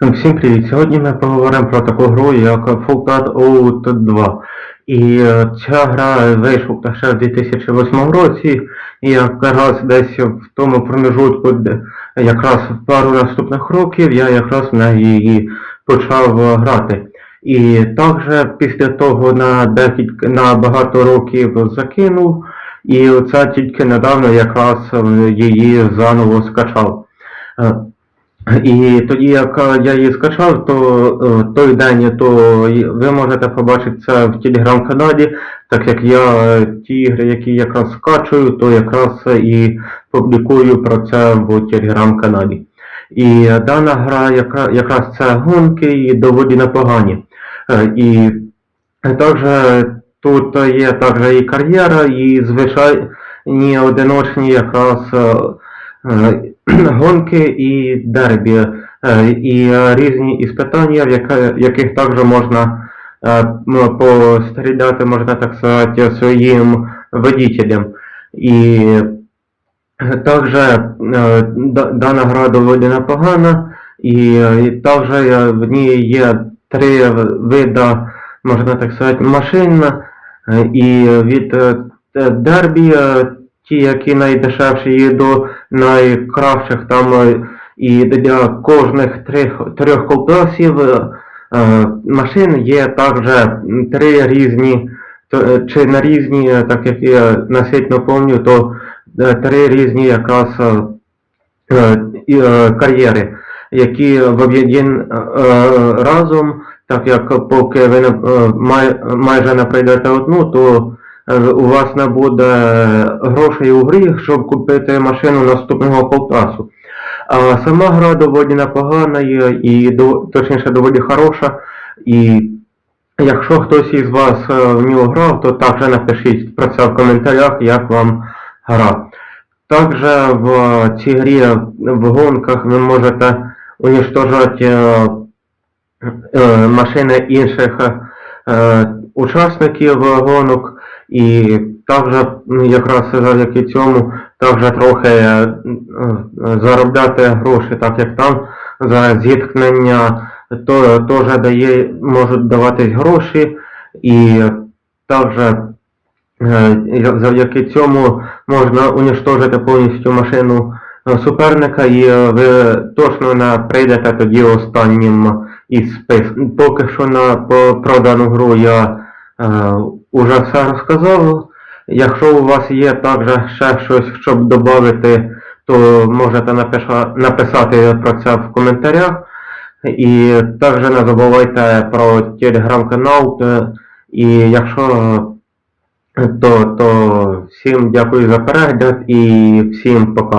Всім привіт! Сьогодні ми поговоримо про таку гру, як Full Cut Out 2. І е, ця гра вийшла ще в 2008 році, і якраз десь в тому промежутку, де якраз в пару наступних років я якраз неї її почав е, грати. І також після того на декілька на багато років закинув, і це тільки недавно якраз е, її заново скачав. І тоді, як е, я її скачав, то е, той день, то ви можете побачити це в телеграм-каналі, так як я е, ті ігри, які якраз скачую, то якраз і публікую про це в телеграм-каналі. І дана гра якраз це гонки і доволі непогані. І також тут є також і кар'єра, і звичайні одиночні якраз гонки і дербі, е, і е, різні іспитання, в яких також можна е, постріляти, можна так сказати, своїм водителям. І також дана гра доволі непогана, і, також в ній є три види, можна так сказати, машин, і від дербі, ті, які найдешевші, і до найкращих. Там е, і для кожних трьох, трьох колдасів е, е, машин є також три різні, чи на різні, так як я наслідно пам'ятаю, то е, три різні якраз кар'єри, які в об'єднані разом, так як поки ви майже не пройдете одну, то у вас не буде грошей у грі, щоб купити машину наступного колтасу. А сама гра доволі непогана є і точніше доволі хороша. І якщо хтось із вас е, в нього грав, то також напишіть про це в коментарях, як вам гра. Також в цій грі в гонках ви можете уничтожати е, е, машини інших е, учасників гонок, і також м, якраз завдяки цьому також трохи е, е, заробляти гроші, так як там за зіткнення то теж дає, можуть даватись гроші, і також е, завдяки цьому можна уничтожити повністю машину е, суперника, і ви точно не прийдете тоді останнім із спис. Поки що на по, про дану гру я уже все розказав. Якщо у вас є також ще щось, щоб додати, то можете написати про це в коментарях. І також не забувайте про телеграм-канал. е, І якщо то, то всім дякую за перегляд і всім пока.